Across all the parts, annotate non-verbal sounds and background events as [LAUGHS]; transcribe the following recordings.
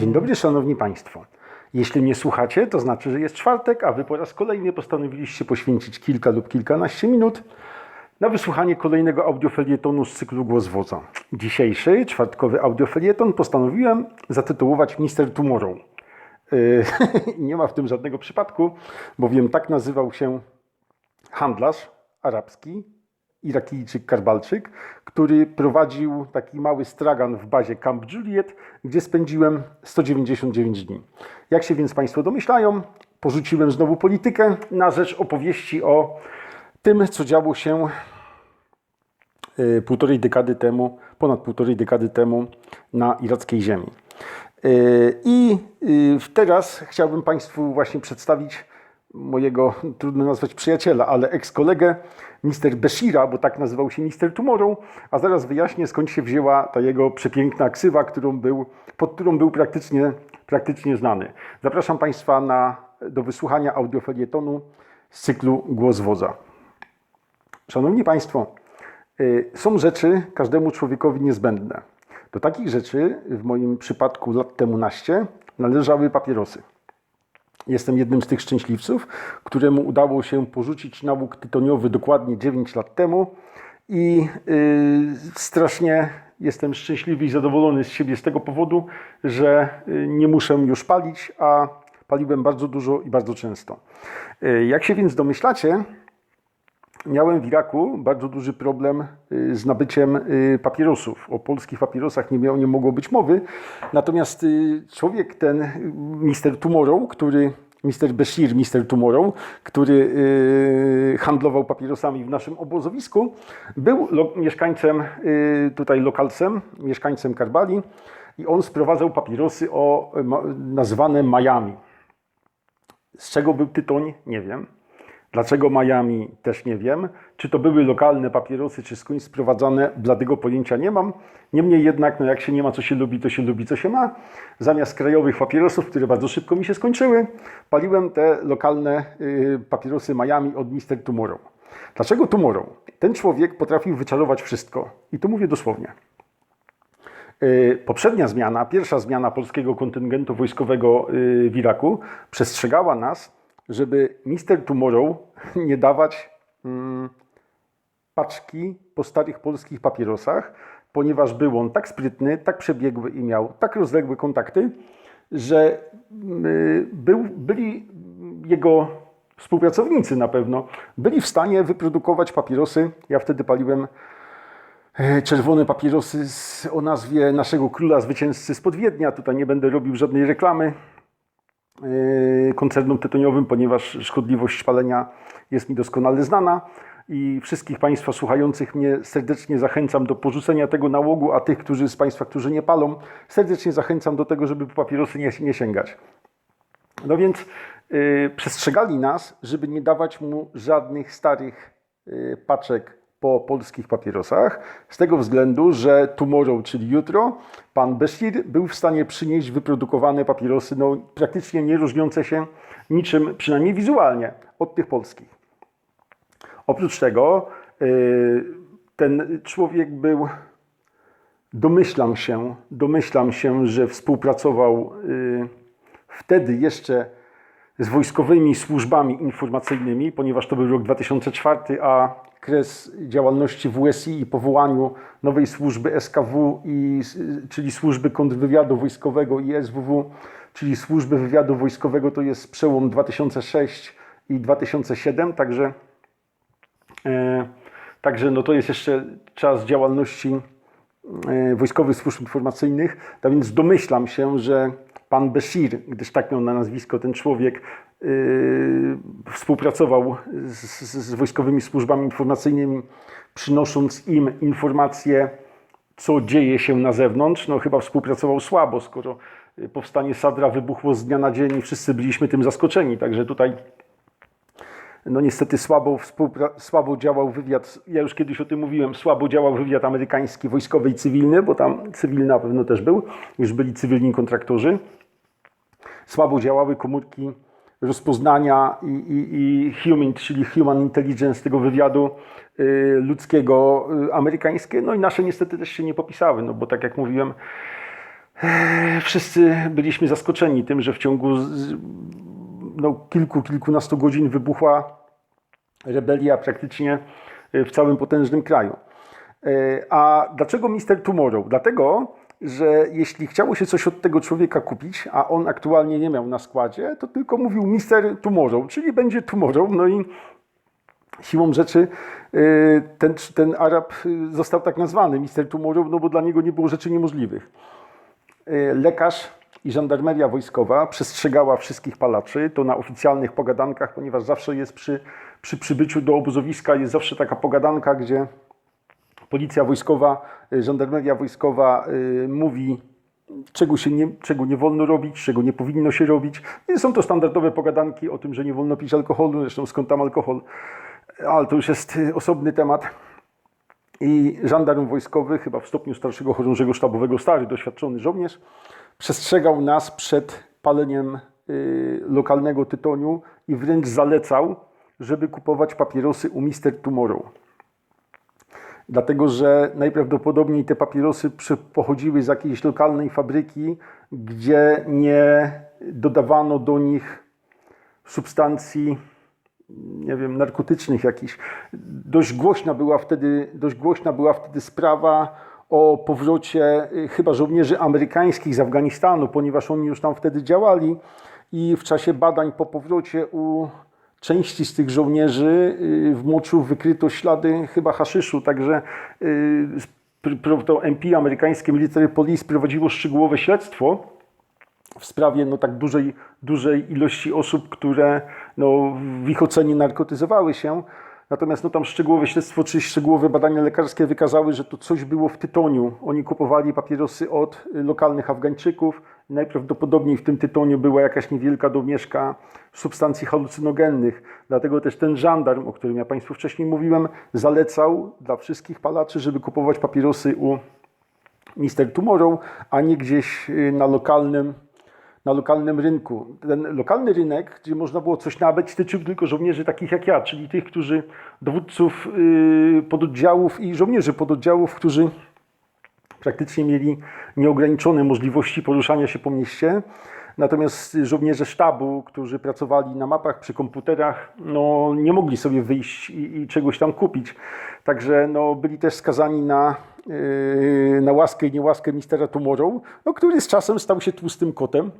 Dzień dobry, szanowni państwo. Jeśli mnie słuchacie, to znaczy, że jest czwartek, a wy po raz kolejny postanowiliście poświęcić kilka lub kilkanaście minut na wysłuchanie kolejnego audiofelietonu z cyklu Głos Wodza. Dzisiejszy, czwartkowy audiofelieton postanowiłem zatytułować Mister Tomorrow. Yy, [LAUGHS] Nie ma w tym żadnego przypadku, bowiem tak nazywał się handlarz arabski, Irakijczyk Karbalczyk, który prowadził taki mały stragan w bazie Camp Juliet, gdzie spędziłem 199 dni. Jak się więc Państwo domyślają, porzuciłem znowu politykę na rzecz opowieści o tym, co działo się y, półtorej dekady temu, ponad półtorej dekady temu na irackiej ziemi. Y, I y, teraz chciałbym Państwu właśnie przedstawić mojego, trudno nazwać przyjaciela, ale eks-kolegę, Mr. Beshira, bo tak nazywał się Mr. Tomorrow, a zaraz wyjaśnię skąd się wzięła ta jego przepiękna ksywa, którą był, pod którą był praktycznie, praktycznie znany. Zapraszam Państwa na, do wysłuchania audiofelietonu z cyklu Głos Wodza. Szanowni Państwo, y, są rzeczy każdemu człowiekowi niezbędne. Do takich rzeczy w moim przypadku lat temu naście należały papierosy. Jestem jednym z tych szczęśliwców, któremu udało się porzucić nałóg tytoniowy dokładnie 9 lat temu i y, strasznie jestem szczęśliwy i zadowolony z siebie z tego powodu, że y, nie muszę już palić, a paliłem bardzo dużo i bardzo często. Y, jak się więc domyślacie, Miałem w Iraku bardzo duży problem y, z nabyciem y, papierosów. O polskich papierosach nie, nie mogło być mowy. Natomiast y, człowiek ten, Mr. Tomorrow, który, Mr. Bashir, Mr. Tomorrow, który handlował papierosami w naszym obozowisku, był mieszkańcem, tutaj lokalcem, mieszkańcem Karbali i on sprowadzał papierosy o, nazwane Miami. Z czego był tytoń? Nie wiem. Dlaczego Miami? Też nie wiem. Czy to były lokalne papierosy, czy skądś sprowadzane? Bladego pojęcia nie mam. Niemniej jednak, no jak się nie ma, co się lubi, to się lubi, co się ma. Zamiast krajowych papierosów, które bardzo szybko mi się skończyły, paliłem te lokalne y, papierosy Miami od Mr. Tomorrow. Dlaczego Tomorrow? Ten człowiek potrafił wyczarować wszystko. I to mówię dosłownie. Y, Poprzednia zmiana, pierwsza zmiana polskiego kontyngentu wojskowego y, w Iraku przestrzegała nas, żeby Mister Tomorrow [LAUGHS] nie dawać mm, paczki po starych polskich papierosach, ponieważ był on tak sprytny, tak przebiegły i miał tak rozległe kontakty, że y, był, byli jego współpracownicy na pewno, byli w stanie wyprodukować papierosy. Ja wtedy paliłem e, czerwone papierosy z, o nazwie naszego króla zwycięzcy spod Wiednia. Tutaj nie będę robił żadnej reklamy koncernom tytoniowym, ponieważ szkodliwość palenia jest mi doskonale znana. I wszystkich Państwa słuchających mnie serdecznie zachęcam do porzucenia tego nałogu, a tych którzy z Państwa, którzy nie palą, serdecznie zachęcam do tego, żeby po papierosy nie, nie sięgać. No więc y, przestrzegali nas, żeby nie dawać mu żadnych starych y, paczek po polskich papierosach, z tego względu, że tomorrow, czyli jutro, pan Bashir był w stanie przynieść wyprodukowane papierosy, no, praktycznie nie różniące się niczym, przynajmniej wizualnie, od tych polskich. Oprócz tego y, ten człowiek był, domyślam się, domyślam się, że współpracował y, wtedy jeszcze z wojskowymi służbami informacyjnymi, ponieważ to był rok 2004, a kres działalności WSI i powołaniu nowej służby SKW, i, czyli służby kontrwywiadu wojskowego i SWW, czyli służby wywiadu wojskowego, to jest przełom 2006 i 2007, także E, Także no to jest jeszcze czas działalności e, wojskowych służb informacyjnych, tak więc domyślam się, że pan Bashir, gdyż tak miał na nazwisko ten człowiek, e, współpracował z, z wojskowymi służbami informacyjnymi, przynosząc im informacje, co dzieje się na zewnątrz. No chyba współpracował słabo, skoro powstanie Sadra wybuchło z dnia na dzień i wszyscy byliśmy tym zaskoczeni. Także tutaj no niestety słabo, słabo działał wywiad, ja już kiedyś o tym mówiłem, słabo działał wywiad amerykański, wojskowy i cywilny, bo tam cywilny na pewno też był, już byli cywilni kontraktorzy. Słabo działały komórki rozpoznania i, i, i human, czyli human intelligence tego wywiadu y, ludzkiego y, amerykańskie, no i nasze niestety też się nie popisały, no bo tak jak mówiłem, E, Wszyscy byliśmy zaskoczeni tym, że w ciągu z- no, kilku, kilkunastu godzin wybuchła rebelia praktycznie e, w całym potężnym kraju. E, A dlaczego Mister Tomorrow? Dlatego, że jeśli chciało się coś od tego człowieka kupić, a on aktualnie nie miał na składzie, to tylko mówił Mister Tomorrow, czyli będzie Tomorrow. No i siłą rzeczy y, ten, ten Arab został tak nazwany Mister Tomorrow, no bo dla niego nie było rzeczy niemożliwych. Lekarz i żandarmeria wojskowa przestrzegała wszystkich palaczy, to na oficjalnych pogadankach, ponieważ zawsze jest przy, przy przybyciu do obozowiska, jest zawsze taka pogadanka, gdzie policja wojskowa, y, żandarmeria wojskowa y, mówi, czego, się nie, czego nie wolno robić, czego nie powinno się robić. I są to standardowe pogadanki o tym, że nie wolno pić alkoholu, zresztą skąd tam alkohol, ale to już jest y, osobny temat. I żandarm wojskowy, chyba w stopniu starszego chorążego sztabowego, stary, doświadczony żołnierz, przestrzegał nas przed paleniem y, lokalnego tytoniu i wręcz zalecał, żeby kupować papierosy u Mister Tomorrow dlatego że najprawdopodobniej te papierosy pochodziły z jakiejś lokalnej fabryki, gdzie nie dodawano do nich substancji, nie wiem, narkotycznych jakichś. Dość głośna była wtedy, dość głośna była wtedy sprawa o powrocie y, chyba żołnierzy amerykańskich z Afganistanu, ponieważ oni już tam wtedy działali i w czasie badań po powrocie u części z tych żołnierzy y, w moczu wykryto ślady chyba haszyszu, także y, to MP amerykańskie Military Police prowadziło szczegółowe śledztwo w sprawie no, tak dużej, dużej ilości osób, które no, w ich ocenie narkotyzowały się. Natomiast no, tam szczegółowe śledztwo czy szczegółowe badania lekarskie wykazały, że to coś było w tytoniu. Oni kupowali papierosy od y, lokalnych Afgańczyków. Najprawdopodobniej w tym tytoniu była jakaś niewielka domieszka substancji halucynogennych. Dlatego też ten żandarm, o którym ja Państwu wcześniej mówiłem, zalecał dla wszystkich palaczy, żeby kupować papierosy u Mister Tomorrow, a nie gdzieś y, na lokalnym, na lokalnym rynku. Ten lokalny rynek, gdzie można było coś nabyć, tyczył tylko żołnierzy takich jak ja, czyli tych, którzy dowódców y, pododdziałów i żołnierzy pododdziałów, którzy praktycznie mieli nieograniczone możliwości poruszania się po mieście. Natomiast żołnierze sztabu, którzy pracowali na mapach przy komputerach, no, nie mogli sobie wyjść i, i czegoś tam kupić. Także no, byli też skazani na, yy, na łaskę i niełaskę mistera Tomorrow, no, który z czasem stał się tłustym kotem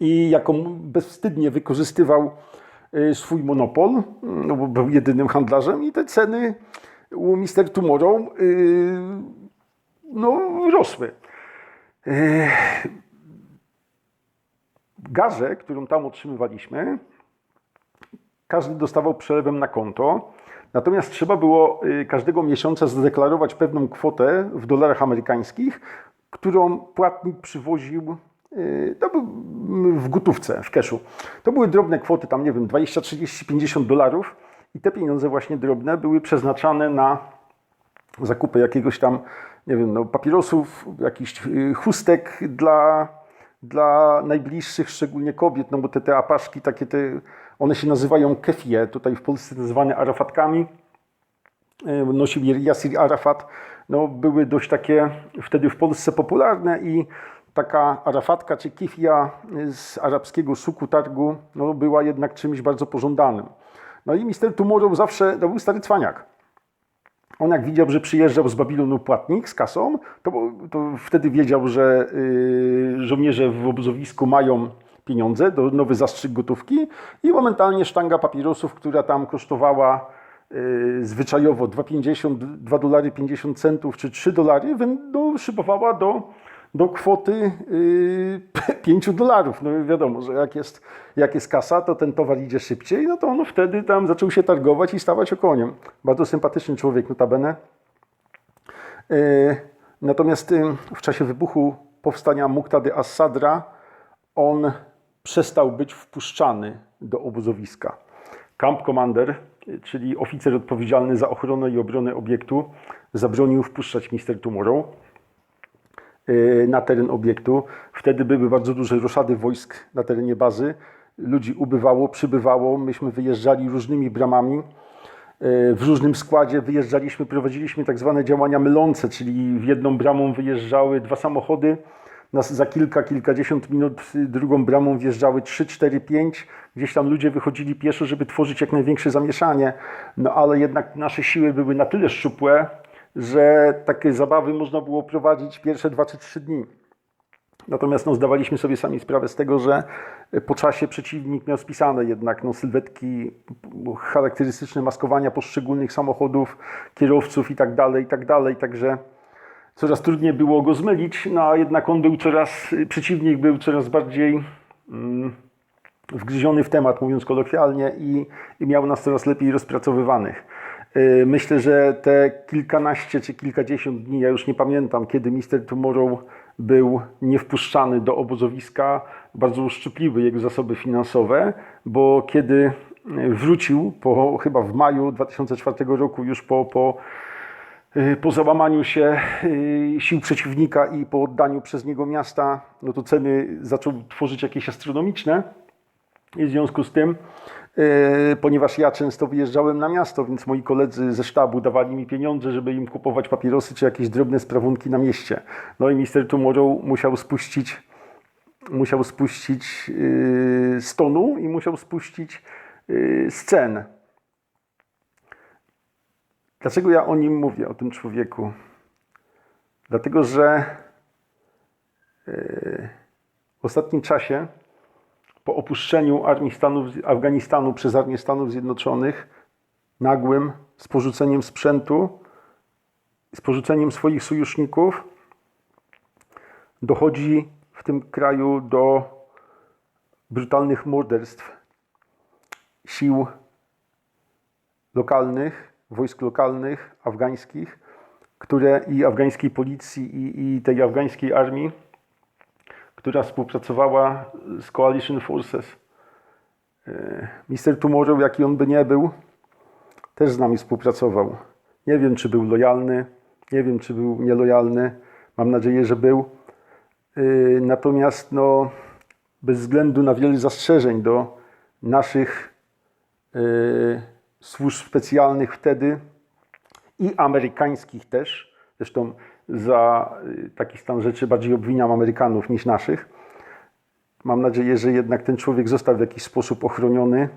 i jako bezwstydnie wykorzystywał y, swój monopol, no bo był jedynym handlarzem i te ceny u Mister Tomorrow y, no, rosły. Y, Garzę, którą tam otrzymywaliśmy, każdy dostawał przelewem na konto. Natomiast trzeba było y, każdego miesiąca zadeklarować pewną kwotę w dolarach amerykańskich, którą płatnik przywoził y, w gotówce, w cashu. To były drobne kwoty, tam nie wiem, 20, 30, 50 dolarów i te pieniądze właśnie drobne były przeznaczane na zakupy jakiegoś tam, nie wiem, no, papierosów, jakichś y, chustek dla, dla najbliższych, szczególnie kobiet, no bo te, te apaszki takie, te, one się nazywają kefie, tutaj w Polsce nazywane arafatkami, y, nosił je Yasir Arafat, no, były dość takie wtedy w Polsce popularne i taka arafatka czy kifia z arabskiego suku targu no, była jednak czymś bardzo pożądanym. No i mister Tomorrow zawsze, to był stary cwaniak. On jak widział, że przyjeżdżał z Babilonu płatnik z kasą, to, to wtedy wiedział, że y, żołnierze w obozowisku mają pieniądze, do nowy zastrzyk gotówki i momentalnie sztanga papierosów, która tam kosztowała y, zwyczajowo 2,50, 2 dolary 50 centów czy 3 dolary, no, szybowała do, do kwoty y, [LAUGHS] 5 dolarów. No wiadomo, że jak jest, jak jest kasa, to ten towar idzie szybciej, no to on wtedy tam zaczął się targować i stawać okoniem. Bardzo sympatyczny człowiek, notabene. Y, Natomiast y, w czasie wybuchu powstania Muqtady as-Sadra on przestał być wpuszczany do obozowiska. Camp Commander, y, czyli oficer odpowiedzialny za ochronę i obronę obiektu, zabronił wpuszczać Mister Tomorrow y, na teren obiektu. Wtedy były bardzo duże roszady wojsk na terenie bazy. Ludzi ubywało, przybywało. Myśmy wyjeżdżali różnymi bramami. Y, W różnym składzie wyjeżdżaliśmy, prowadziliśmy tak zwane działania mylące, czyli w jedną bramą wyjeżdżały dwa samochody, nas za kilka, kilkadziesiąt minut y, drugą bramą wjeżdżały 3, 4, 5. Gdzieś tam ludzie wychodzili pieszo, żeby tworzyć jak największe zamieszanie. No ale jednak nasze siły były na tyle szczupłe, że takie zabawy można było prowadzić pierwsze 2 czy 3 dni. Natomiast no, zdawaliśmy sobie sami sprawę z tego, że po czasie przeciwnik miał spisane jednak no, sylwetki charakterystyczne maskowania poszczególnych samochodów, kierowców i tak dalej, i tak dalej. Także coraz trudniej było go zmylić, no a jednak on był coraz, przeciwnik był coraz bardziej mm, wgryziony w temat, mówiąc kolokwialnie, i, i miał nas coraz lepiej rozpracowywanych. Yy, Myślę, że te kilkanaście czy kilkadziesiąt dni, ja już nie pamiętam, kiedy Mister Tomorrow był niewpuszczany do obozowiska, bardzo uszczypliły jego zasoby finansowe, bo kiedy yy, wrócił, po, chyba w maju 2004 roku, już po, po, yy, po załamaniu się sił przeciwnika i po oddaniu przez niego miasta, no to ceny zaczął tworzyć jakieś astronomiczne. I w związku z tym, e, ponieważ ja często wyjeżdżałem na miasto, więc moi koledzy ze sztabu dawali mi pieniądze, żeby im kupować papierosy czy jakieś drobne sprawunki na mieście. No i Mister Tomorrow musiał spuścić, musiał spuścić e, z tonu i musiał spuścić e, z cen. Dlaczego ja o nim mówię, o tym człowieku? Dlatego, że w ostatnim czasie po opuszczeniu armii Stanów, Afganistanu przez Armię Stanów Zjednoczonych, nagłym, z porzuceniem sprzętu, z porzuceniem swoich sojuszników, dochodzi w tym kraju do brutalnych morderstw sił lokalnych, wojsk lokalnych, afgańskich, które i afgańskiej policji, i, i tej afgańskiej armii, która współpracowała z Coalition Forces. E, Mister Tomorrow, jaki on by nie był, też z nami współpracował. Nie wiem, czy był lojalny, nie wiem, czy był nielojalny. Mam nadzieję, że był. E, Natomiast no, bez względu na wiele zastrzeżeń do naszych e, służb specjalnych wtedy i amerykańskich też, zresztą za y, taki stan rzeczy bardziej obwiniam Amerykanów niż naszych. Mam nadzieję, że jednak ten człowiek został w jakiś sposób ochroniony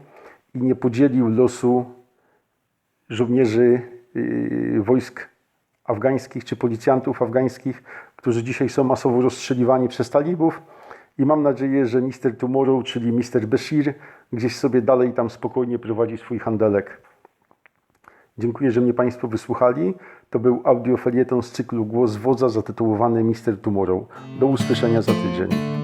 i nie podzielił losu żołnierzy y, wojsk afgańskich czy policjantów afgańskich, którzy dzisiaj są masowo rozstrzeliwani przez talibów. I mam nadzieję, że Mister Tomorrow, czyli Mister Bashir, gdzieś sobie dalej tam spokojnie prowadzi swój handelek. Dziękuję, że mnie Państwo wysłuchali. To był audiofelieton z cyklu Głos Wodza zatytułowany Mister Tomorrow. Do usłyszenia za tydzień.